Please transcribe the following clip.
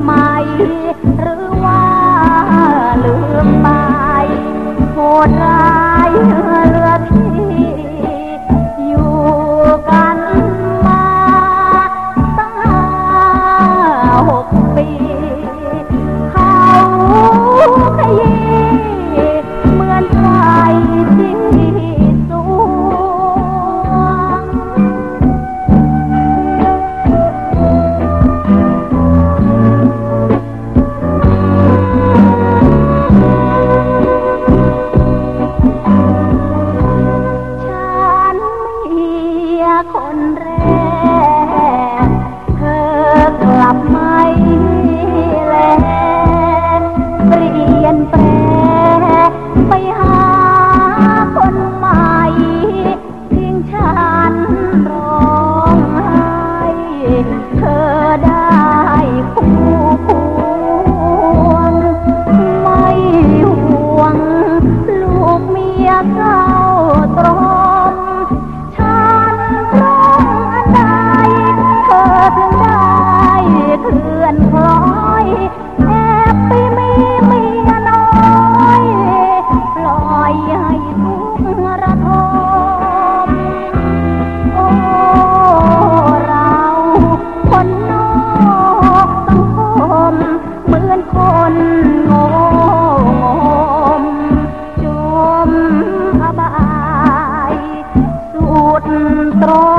ថ្មីឬ อก ให้ทุกระทโอ้เราคนนอกสังคมเหมือนคนง่งมจมอบสุดตรง